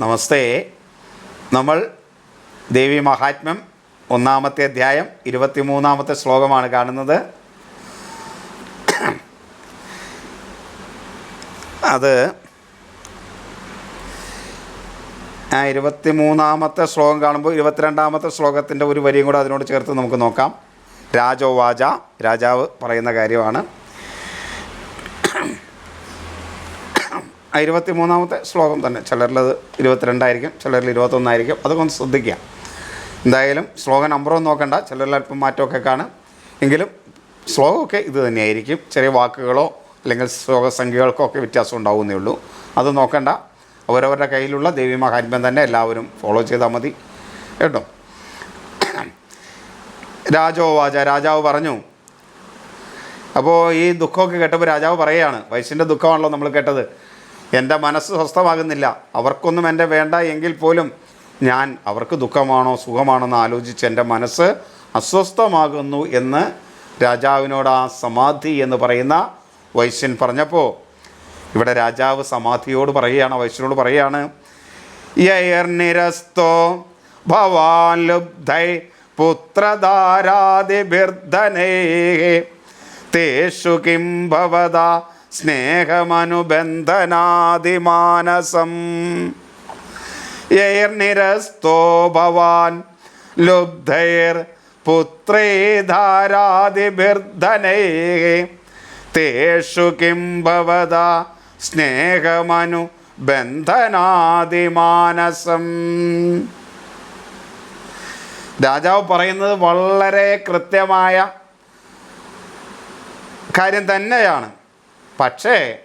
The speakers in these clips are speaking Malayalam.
നമസ്തേ. നമ്മൾ ദേവി മഹാത്മ്യം ഒന്നാമത്തെ അധ്യായം ഇരുപത്തിമൂന്നാമത്തെ ശ്ലോകമാണ് കാണുന്നത്. അത് ആ ഇരുപത്തിമൂന്നാമത്തെ ശ്ലോകം കാണുമ്പോൾ ഇരുപത്തിരണ്ടാമത്തെ ശ്ലോകത്തിന്റെ ഒരു വരിയും കൂടെ അതിനോട് ചേർത്ത് നമുക്ക് നോക്കാം. രാജോവാച രാജാവ് പറയുന്ന കാര്യമാണ്. ആ ഇരുപത്തിമൂന്നാമത്തെ ശ്ലോകം തന്നെ. ചിലരിലത് ഇരുപത്തിരണ്ടായിരിക്കും ചിലരിൽ ഇരുപത്തൊന്നായിരിക്കും. അതൊക്കെ ഒന്ന് ശ്രദ്ധിക്കുക. എന്തായാലും ശ്ലോക നമ്പറൊന്നും നോക്കണ്ട. ചിലരിൽ അല്പം മാറ്റമൊക്കെ കാണും. എങ്കിലും ശ്ലോകമൊക്കെ ഇത് തന്നെയായിരിക്കും. ചെറിയ വാക്കുകളോ അല്ലെങ്കിൽ ശ്ലോകസംഖ്യകൾക്കോ ഒക്കെ വ്യത്യാസം ഉണ്ടാവുന്നേ ഉള്ളൂ. അത് നോക്കണ്ട. അവരവരുടെ കയ്യിലുള്ള ദേവി മഹാത്മ്യം തന്നെ എല്ലാവരും ഫോളോ ചെയ്താൽ മതി. കേട്ടോ? രാജോ രാജോവാച രാജാവ് പറഞ്ഞു. അപ്പോൾ ഈ ദുഃഖമൊക്കെ കേട്ടപ്പോൾ രാജാവ് പറയുകയാണ്. വയസ്സിന്റെ ദുഃഖമാണല്ലോ നമ്മൾ കേട്ടത്. എന്റെ മനസ്സ് സ്വസ്ഥമാകുന്നില്ല. അവർക്കൊന്നും എന്റെ വേണ്ട എങ്കിൽ പോലും ഞാൻ അവർക്ക് ദുഃഖമാണോ സുഖമാണോ എന്ന് ആലോചിച്ച് എന്റെ മനസ്സ് അസ്വസ്ഥമാകുന്നു എന്ന് രാജാവിനോട് ആ സമാധി എന്ന് പറയുന്ന വൈശ്യൻ പറഞ്ഞപ്പോൾ ഇവിടെ രാജാവ് സമാധിയോട് പറയുകയാണ് വൈശ്യനോട് പറയുകയാണ് യർനിരസ്തോ ഭവാൻ ലുബ്ധൈ പുത്രധാരാദിഭിർധനേ തേഷു കിം ഭവത സ്നേഹമനുബന്ധനാദിമാനസം. യൈർനിരസ്തോ ഭവാൻ ലുബ്ധൈർ പുത്രേ ധാരാദിഭിർധനേ തേഷു കിം ഭവത സ്നേഹമനു ബന്ധനാതിമാനസം രാജാവ് പറയുന്നത് വളരെ കൃത്യമായ കാര്യം തന്നെയാണ്. പക്ഷേ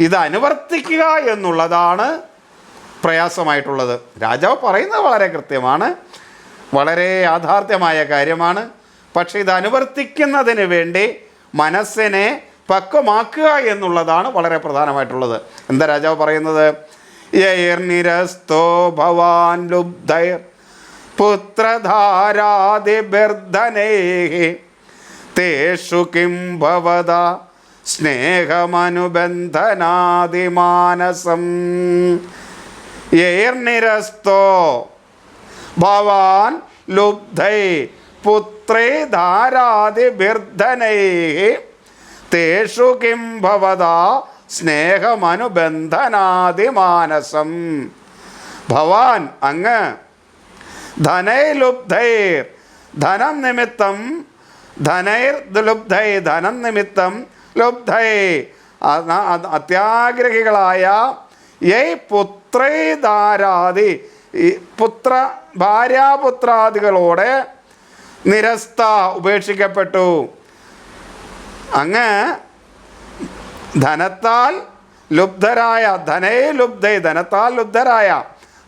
ഇത് അനുവർത്തിക്കുക എന്നുള്ളതാണ് പ്രയാസമായിട്ടുള്ളത്. രാജാവ് പറയുന്നത് വളരെ കൃത്യമാണ് വളരെ യാഥാർത്ഥ്യമായ കാര്യമാണ്. പക്ഷേ ഇത് അനുവർത്തിക്കുന്നതിന് വേണ്ടി മനസ്സിനെ പക്വമാക്കുക എന്നുള്ളതാണ് വളരെ പ്രധാനമായിട്ടുള്ളത്. എന്താ രാജാവ് പറയുന്നത്? യൈർനിരസ്തോ ഭവാൻ ലുബ്ധൈർ പുത്രധാരാദിബർധനേ തേഷു കിം സ്നേഹമനുബന്ധനാദിമാനസം. ഏർനിരസ്തോ ഭവാൻ ലുബ്ധൈ പുത്രേ ധാരാദിബിർധനൈ തേഷു കിം ഭവത സ്നേഹമനുബന്ധനാദിമാനസം. ഭവാൻ അങ്ങ് ധനൈലുബ്ധൈർ ധനം നിമിത്തം ധനൈർ ദുലുബ്ധൈ ധനം നിമിത്തം ലുബ്ധൈ. അത്യാഗ്രഹികളായ ഏ പുത്രൈ ധാരാതി ഈ പുത്ര ഭാര്യാപുത്രാദികളോടെ നിരസ്ത ഉപേക്ഷിക്കപ്പെട്ടു. അങ്ങ് ധനത്താൽ ലുബ്ധരായ ധനേ ലുബ്ധൈ ധനത്താൽ ലുബ്ധരായ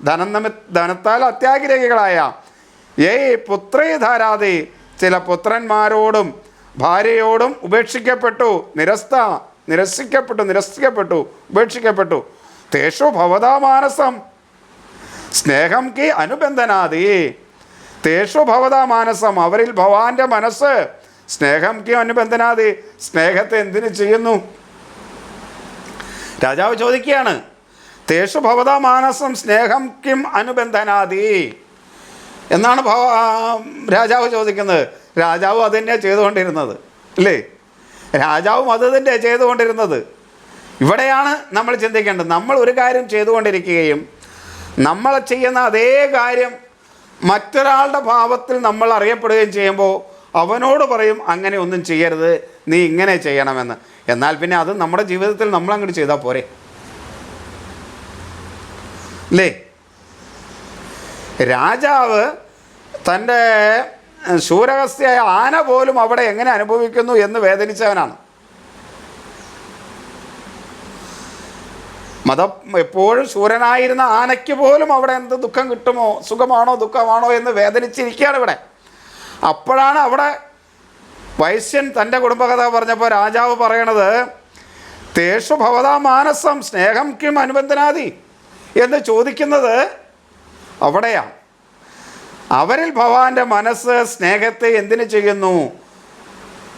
ധനം നമ ധനത്താൽ അത്യാഗ്രഹികളായ ഏയ് പുത്രേ ധാരാതി ചില പുത്രന്മാരോടും ഭാര്യയോടും ഉപേക്ഷിക്കപ്പെട്ടു. നിരസ്ത നിരസിക്കപ്പെട്ടു നിരസിക്കപ്പെട്ടു ഉപേക്ഷിക്കപ്പെട്ടു. തേഷു ഭവതാ മാനസം. സ്നേഹം കി അനുബന്ധനാദി. തേഷു ഭവതാ മാനസം. അവരിൽ ഭവാന്റെ മനസ്സ്. സ്നേഹം കി അനുബന്ധനാദി. സ്നേഹത്തെ എന്തിനു ചെയ്യുന്നു? രാജാവ് ചോദിക്കുകയാണ്. തേഷു ഭവതാ മാനസം സ്നേഹം കിം അനുബന്ധനാദി. എന്നാണ് ഭവ രാജാവ് ചോദിക്കുന്നത്. രാജാവ് അത് തന്നെയാണ് ചെയ്തുകൊണ്ടിരുന്നത് അല്ലേ? രാജാവും അത് തന്നെയാണ് ചെയ്തുകൊണ്ടിരുന്നത്. ഇവിടെയാണ് നമ്മൾ ചിന്തിക്കേണ്ടത്. നമ്മൾ ഒരു കാര്യം ചെയ്തുകൊണ്ടിരിക്കുകയും നമ്മൾ ചെയ്യുന്ന അതേ കാര്യം മറ്റൊരാളുടെ ഭാവത്തിൽ നമ്മൾ അറിയപ്പെടുകയും ചെയ്യുമ്പോൾ അവനോട് പറയും അങ്ങനെ ഒന്നും ചെയ്യരുത് നീ ഇങ്ങനെ ചെയ്യണമെന്ന്. എന്നാൽ പിന്നെ അത് നമ്മുടെ ജീവിതത്തിൽ നമ്മൾ അങ്ങോട്ട് ചെയ്താൽ പോരെ. അല്ലേ? രാജാവ് തന്റെ ശൂരഹസ്യായ ആന പോലും അവിടെ എങ്ങനെ അനുഭവിക്കുന്നു എന്ന് വേദനിച്ചവനാണ്. മതം എപ്പോഴും ശൂരനായിരുന്ന ആനയ്ക്ക് പോലും അവിടെ എന്ത് ദുഃഖം കിട്ടുമോ സുഖമാണോ ദുഃഖമാണോ എന്ന് വേദനിച്ചിരിക്കുകയാണ് ഇവിടെ. അപ്പോഴാണ് അവിടെ വൈശ്യൻ തന്റെ കുടുംബകഥ പറഞ്ഞപ്പോൾ രാജാവ് പറയണത് തേഷു ഭവതാ മാനസം സ്നേഹം കിം അനുബന്ധനാദി? എന്ന് ചോദിക്കുന്നത് അവിടെയാണ്. അവരിൽ ഭഗവാന്റെ മനസ്സ് സ്നേഹത്തെ എന്തിനു ചെയ്യുന്നു?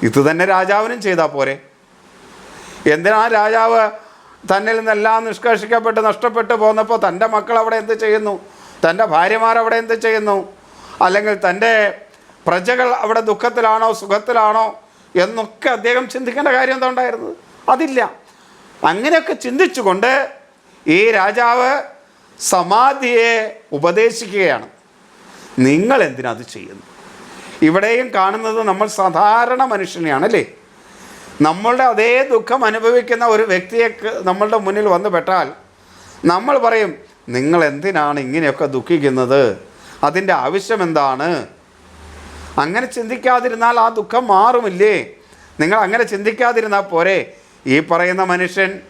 ഇത് തന്നെ രാജാവിനും ചെയ്താൽ പോരെ. എന്തിനാ രാജാവ് തന്നിൽ നിന്നെല്ലാം നിഷ്കർഷിക്കപ്പെട്ട് നഷ്ടപ്പെട്ടു പോന്നപ്പോൾ തന്റെ മക്കൾ അവിടെ എന്ത് ചെയ്യുന്നു? തന്റെ ഭാര്യമാർ അവിടെ എന്ത് ചെയ്യുന്നു? അല്ലെങ്കിൽ തന്റെ പ്രജകൾ അവിടെ ദുഃഖത്തിലാണോ സുഖത്തിലാണോ എന്നൊക്കെ അദ്ദേഹം ചിന്തിക്കേണ്ട കാര്യം എന്താ ഉണ്ടായിരുന്നത്? അതില്ല. അങ്ങനെയൊക്കെ ചിന്തിച്ചുകൊണ്ട് ഈ രാജാവ് സമാധിയെ ഉപദേശിക്കുകയാണ്. നിങ്ങൾ എന്തിനത് ചെയ്യുന്നു? ഇവിടെയും കാണുന്നത് നമ്മൾ സാധാരണ മനുഷ്യനെയാണ് അല്ലേ? നമ്മളുടെ അതേ ദുഃഖം അനുഭവിക്കുന്ന ഒരു വ്യക്തിയെ നമ്മളുടെ മുന്നിൽ വന്നു പെട്ടാൽ നമ്മൾ പറയും നിങ്ങൾ എന്തിനാണ് ഇങ്ങനെയൊക്കെ ദുഃഖിക്കുന്നത്? അതിന്റെ ആവശ്യം എന്താണ്? അങ്ങനെ ചിന്തിക്കാതിരുന്നാൽ ആ ദുഃഖം മാറുമില്ലേ? നിങ്ങൾ അങ്ങനെ ചിന്തിക്കാതിരുന്നാൽ പോരെ. ഈ പറയുന്ന മനുഷ്യൻ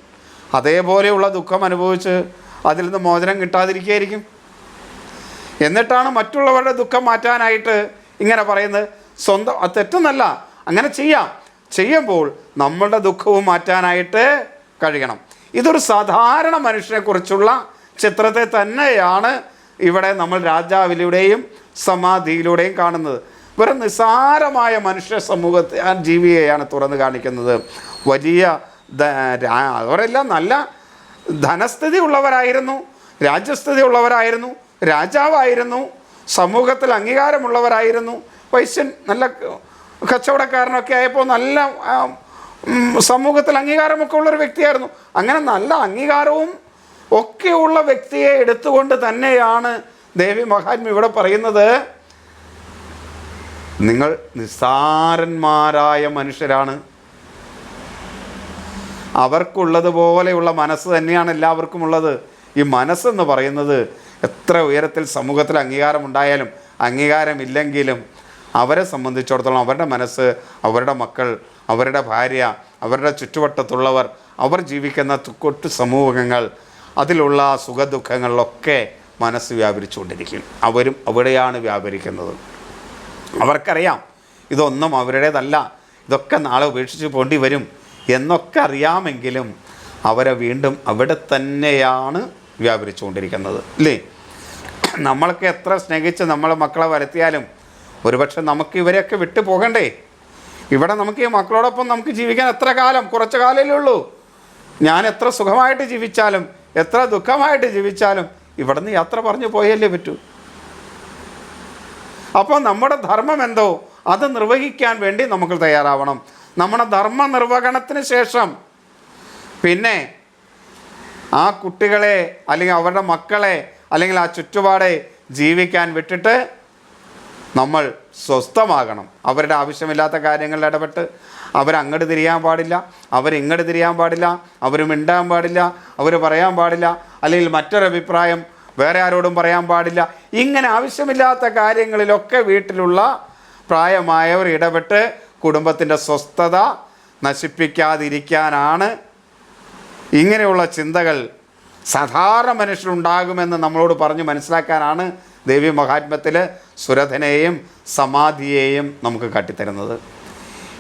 അതേപോലെയുള്ള ദുഃഖം അനുഭവിച്ച് അതിൽ നിന്ന് മോചനം കിട്ടാതിരിക്കുകയായിരിക്കും. എന്നിട്ടാണ് മറ്റുള്ളവരുടെ ദുഃഖം മാറ്റാനായിട്ട് ഇങ്ങനെ പറയുന്നത്. സ്വന്തം അത് തെറ്റൊന്നല്ല. അങ്ങനെ ചെയ്യാം. ചെയ്യുമ്പോൾ നമ്മളുടെ ദുഃഖവും മാറ്റാനായിട്ട് കഴിയണം. ഇതൊരു സാധാരണ മനുഷ്യനെക്കുറിച്ചുള്ള ചിത്രത്തെ തന്നെയാണ് ഇവിടെ നമ്മൾ രാജാവിലൂടെയും സമാധിയിലൂടെയും കാണുന്നത്. വെറും നിസ്സാരമായ മനുഷ്യ സമൂഹത്തെ ആ ജീവിയെയാണ് തുറന്നു കാണിക്കുന്നത്. വലിയ അവരെല്ലാം നല്ല ധനസ്ഥിതി ഉള്ളവരായിരുന്നു. രാജ്യസ്ഥിതി ഉള്ളവരായിരുന്നു. രാജാവായിരുന്നു സമൂഹത്തിൽ അംഗീകാരമുള്ളവരായിരുന്നു. വൈശ്യൻ നല്ല കച്ചവടക്കാരനൊക്കെ ആയപ്പോൾ നല്ല സമൂഹത്തിൽ അംഗീകാരമൊക്കെ ഉള്ളൊരു വ്യക്തിയായിരുന്നു. അങ്ങനെ നല്ല അംഗീകാരവും ഒക്കെയുള്ള വ്യക്തിയെ എടുത്തുകൊണ്ട് തന്നെയാണ് ദേവി മഹാത്മ ഇവിടെ പറയുന്നത്. നിങ്ങൾ നിസ്സാരന്മാരായ മനുഷ്യരാണ്. അവർക്കുള്ളതുപോലെയുള്ള മനസ്സ് തന്നെയാണ് എല്ലാവർക്കും ഉള്ളത് ഈ മനസ്സെന്ന് പറയുന്നത് എത്ര ഉയരത്തിൽ സമൂഹത്തിൽ അംഗീകാരമുണ്ടായാലും അംഗീകാരമില്ലെങ്കിലും അവരെ സംബന്ധിച്ചിടത്തോളം അവരുടെ മനസ്സ് അവരുടെ മക്കൾ അവരുടെ ഭാര്യ അവരുടെ ചുറ്റുവട്ടത്തുള്ളവർ അവർ ജീവിക്കുന്ന തുക്കൊട്ട് സമൂഹങ്ങൾ അതിലുള്ള സുഖദുഃഖങ്ങളിലൊക്കെ മനസ്സ് വ്യാപരിച്ചുകൊണ്ടിരിക്കും. അവരും അവിടെയാണ് വ്യാപരിക്കുന്നത്. അവർക്കറിയാം ഇതൊന്നും അവരുടേതല്ല ഇതൊക്കെ നാളെ ഉപേക്ഷിച്ച് പോണ്ടി വരും എന്നൊക്കെ അറിയാമെങ്കിലും അവരെ വീണ്ടും അവിടെ തന്നെയാണ് വ്യാപരിച്ചുകൊണ്ടിരിക്കുന്നത്. അല്ലേ നമ്മളൊക്കെ എത്ര സ്നേഹിച്ച് നമ്മളെ മക്കളെ വരുത്തിയാലും ഒരുപക്ഷെ നമുക്ക് ഇവരെയൊക്കെ വിട്ടു പോകണ്ടേ? ഇവിടെ നമുക്ക് ഈ മക്കളോടൊപ്പം നമുക്ക് ജീവിക്കാൻ എത്ര കാലം? കുറച്ച് കാലമല്ലേ ഉള്ളൂ. ഞാൻ എത്ര സുഖമായിട്ട് ജീവിച്ചാലും എത്ര ദുഃഖമായിട്ട് ജീവിച്ചാലും ഇവിടുന്ന് യാത്ര പറഞ്ഞു പോയല്ലേ പറ്റൂ. അപ്പോൾ നമ്മുടെ ധർമ്മം എന്തോ? അത് നിർവഹിക്കാൻ വേണ്ടി നമുക്ക് തയ്യാറാവണം. നമ്മുടെ ധർമ്മ നിർവഹണത്തിന് ശേഷം. പിന്നെ ആ കുട്ടികളെ അല്ലെങ്കിൽ അവരുടെ മക്കളെ അല്ലെങ്കിൽ ആ ചുറ്റുപാടെ ജീവിക്കാൻ വിട്ടിട്ട് നമ്മൾ സ്വസ്ഥമാകണം. അവരുടെ ആവശ്യമില്ലാത്ത കാര്യങ്ങളിൽ ഇടപെട്ട് അവരങ്ങോട്ട് തിരിയാൻ പാടില്ല അവരിങ്ങോട്ട് തിരിയാൻ പാടില്ല അവർ മിണ്ടാൻ പാടില്ല അവർ പറയാൻ പാടില്ല അല്ലെങ്കിൽ മറ്റൊരഭിപ്രായം വേറെ ആരോടും പറയാൻ പാടില്ല. ഇങ്ങനെ ആവശ്യമില്ലാത്ത കാര്യങ്ങളിലൊക്കെ വീട്ടിലുള്ള പ്രായമായവർ ഇടപെട്ട് കുടുംബത്തിന്റെ സ്വസ്ഥത നശിപ്പിക്കാതിരിക്കാനാണ് ഇങ്ങനെയുള്ള ചിന്തകൾ സാധാരണ മനുഷ്യരുണ്ടാകുമെന്ന് നമ്മളോട് പറഞ്ഞ് മനസ്സിലാക്കാനാണ് ദേവി മഹാത്മ്യത്തിൽ സുരഥനെയും സമാധിയെയും നമുക്ക് കാട്ടിത്തരുന്നത്.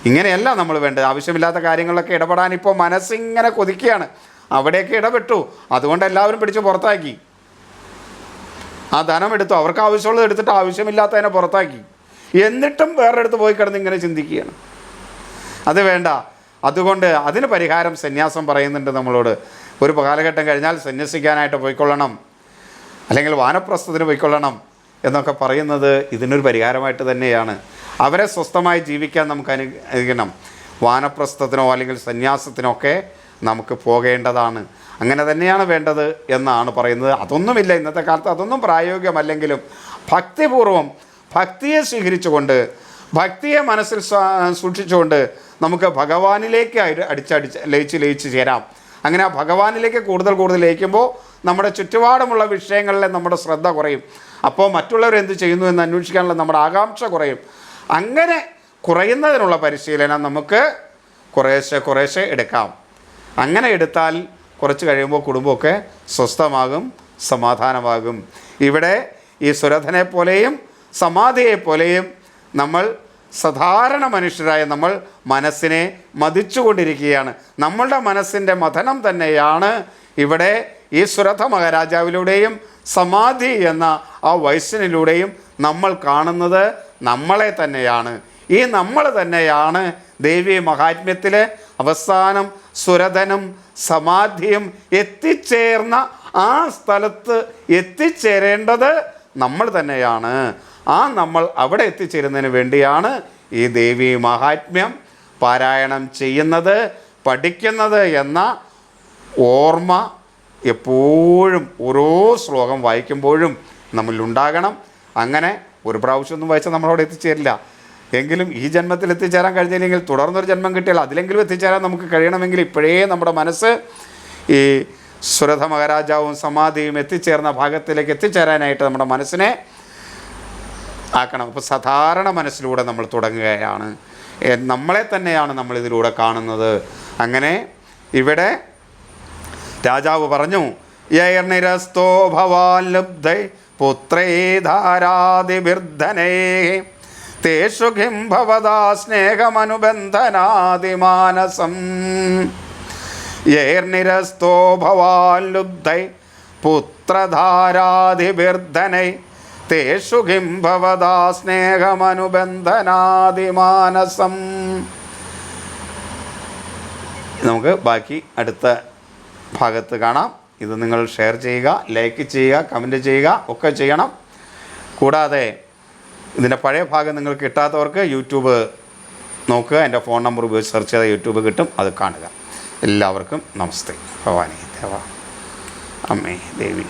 ഇങ്ങനെയല്ല നമ്മൾ വേണ്ടത്. ആവശ്യമില്ലാത്ത കാര്യങ്ങളിലൊക്കെ ഇടപെടാൻ ഇപ്പോൾ മനസ്സിങ്ങനെ കൊതിക്കുകയാണ്. അവിടെയൊക്കെ ഇടപെട്ടു. അതുകൊണ്ട് എല്ലാവരും പിടിച്ച് പുറത്താക്കി. ആ ധനം എടുത്തു. അവർക്ക് ആവശ്യമുള്ളത് എടുത്തിട്ട് ആവശ്യമില്ലാത്തതിനെ പുറത്താക്കി. എന്നിട്ടും വേറെ അടുത്ത് പോയി കിടന്ന് ഇങ്ങനെ ചിന്തിക്കുകയാണ്. അത് വേണ്ട. അതുകൊണ്ട് അതിന് പരിഹാരം സന്യാസം പറയുന്നുണ്ട് നമ്മളോട്. ഒരു കാലഘട്ടം കഴിഞ്ഞാൽ സന്യസിക്കാനായിട്ട് പോയിക്കൊള്ളണം. അല്ലെങ്കിൽ വാനപ്രസ്ഥത്തിന് പോയിക്കൊള്ളണം എന്നൊക്കെ പറയുന്നത് ഇതിനൊരു പരിഹാരമായിട്ട് തന്നെയാണ്. അവരെ സ്വസ്ഥമായി ജീവിക്കാൻ നമുക്ക് അനുഗ്രഹിക്കണം. വാനപ്രസ്ഥത്തിനോ അല്ലെങ്കിൽ സന്യാസത്തിനൊക്കെ നമുക്ക് പോകേണ്ടതാണ്. അങ്ങനെ തന്നെയാണ് വേണ്ടത് എന്നാണ് പറയുന്നത്. അതൊന്നുമില്ല ഇന്നത്തെ കാലത്ത് അതൊന്നും പ്രായോഗികമല്ലെങ്കിലും ഭക്തിപൂർവം ഭക്തിയെ സ്വീകരിച്ചുകൊണ്ട് ഭക്തിയെ മനസ്സിൽ സൂക്ഷിച്ചുകൊണ്ട് നമുക്ക് ഭഗവാനിലേക്ക് അടി- അടിച്ചടിച്ച് ലയിച്ച് ലയിച്ച് ചേരാം. അങ്ങനെ ആ ഭഗവാനിലേക്ക് കൂടുതൽ കൂടുതൽ ലയിക്കുമ്പോൾ നമ്മുടെ ചുറ്റുപാടുമുള്ള വിഷയങ്ങളിലെ നമ്മുടെ ശ്രദ്ധ കുറയും. അപ്പോൾ മറ്റുള്ളവർ എന്ത് ചെയ്യുന്നു എന്ന് അന്വേഷിക്കാനുള്ള നമ്മുടെ ആകാംക്ഷ കുറയും. അങ്ങനെ കുറയുന്നതിനുള്ള പരിശീലനം നമുക്ക് കുറേശ്ശെ കുറേശ്ശെ എടുക്കാം. അങ്ങനെ എടുത്താൽ കുറച്ച് കഴിയുമ്പോൾ കുടുംബമൊക്കെ സ്വസ്ഥമാകും സമാധാനമാകും. ഇവിടെ ഈ സുരഥനെ പോലെയും സമാധിയെ പോലെയും നമ്മൾ സാധാരണ മനുഷ്യരായ നമ്മൾ മനസ്സിനെ മതിച്ചുകൊണ്ടിരിക്കുകയാണ്. നമ്മളുടെ മനസ്സിന്റെ മഥനം തന്നെയാണ് ഇവിടെ ഈ സുരഥ മഹാരാജാവിലൂടെയും സമാധി എന്ന ആ വയസ്സിനിലൂടെയും നമ്മൾ കാണുന്നത് നമ്മളെ തന്നെയാണ്. ഈ നമ്മൾ തന്നെയാണ് ദേവി മഹാത്മ്യത്തിൽ അവസാനം സുരതനും സമാധിയും എത്തിച്ചേർന്ന ആ സ്ഥലത്ത് എത്തിച്ചേരേണ്ടത് നമ്മൾ തന്നെയാണ്. ആ നമ്മൾ അവിടെ എത്തിച്ചേരുന്നതിന് വേണ്ടിയാണ് ഈ ദേവി മഹാത്മ്യം പാരായണം ചെയ്യുന്നത് പഠിക്കുന്നത് എന്ന ഓർമ്മ എപ്പോഴും ഓരോ ശ്ലോകം വായിക്കുമ്പോഴും നമ്മളിലുണ്ടാകണം. അങ്ങനെ ഒരു പ്രാവശ്യമൊന്നും വായിച്ചാൽ നമ്മളവിടെ എത്തിച്ചേരില്ല. എങ്കിലും ഈ ജന്മത്തിൽ എത്തിച്ചേരാൻ കഴിഞ്ഞില്ലെങ്കിൽ തുടർന്നൊരു ജന്മം കിട്ടിയാൽ അതിലെങ്കിലും എത്തിച്ചേരാൻ നമുക്ക് കഴിയണമെങ്കിൽ ഇപ്പോഴേ നമ്മുടെ മനസ്സ് ഈ സുരഥ മഹാരാജാവും സമാധിയും എത്തിച്ചേർന്ന ഭാഗത്തിലേക്ക് എത്തിച്ചേരാനായിട്ട് നമ്മുടെ മനസ്സിനെ ആക്കണം. അപ്പോൾ സാധാരണ മനസ്സിലൂടെ നമ്മൾ തുടങ്ങുകയാണ്. നമ്മളെ തന്നെയാണ് നമ്മൾ ഇതിലൂടെ കാണുന്നത്. അങ്ങനെ ഇവിടെ രാജാവ് പറഞ്ഞു യർനിരസ്തോ ഭവാൻ പുത്രേ ധാരാതിബിർധനേ തേഷു ഭവതാ സ്നേഹമനുബന്ധനാതിമാനസം യർനിരസ്തോ ഭവാൻ ലുബ്ധൈ പുത്രധാരാതിബിർധനൈ തേഷു കിം ഭവതാ സ്നേഹമനുബന്ധനാദിമാനസം. നമുക്ക് ബാക്കി അടുത്ത ഭാഗത്ത് കാണാം. ഇത് നിങ്ങൾ ഷെയർ ചെയ്യുക ലൈക്ക് ചെയ്യുക കമന്റ് ചെയ്യുക ഒക്കെ ചെയ്യണം. കൂടാതെ ഇതിന്റെ പഴയ ഭാഗം നിങ്ങൾക്ക് കിട്ടാത്തവർക്ക് യൂട്യൂബ് നോക്കുക. എന്റെ ഫോൺ നമ്പർ ഉപയോഗിച്ച് സെർച്ച് ചെയ്താൽ യൂട്യൂബ് കിട്ടും. അത് കാണുക. എല്ലാവർക്കും നമസ്തേ. ഭവാനി ദേവ. അമ്മേ ദേവി.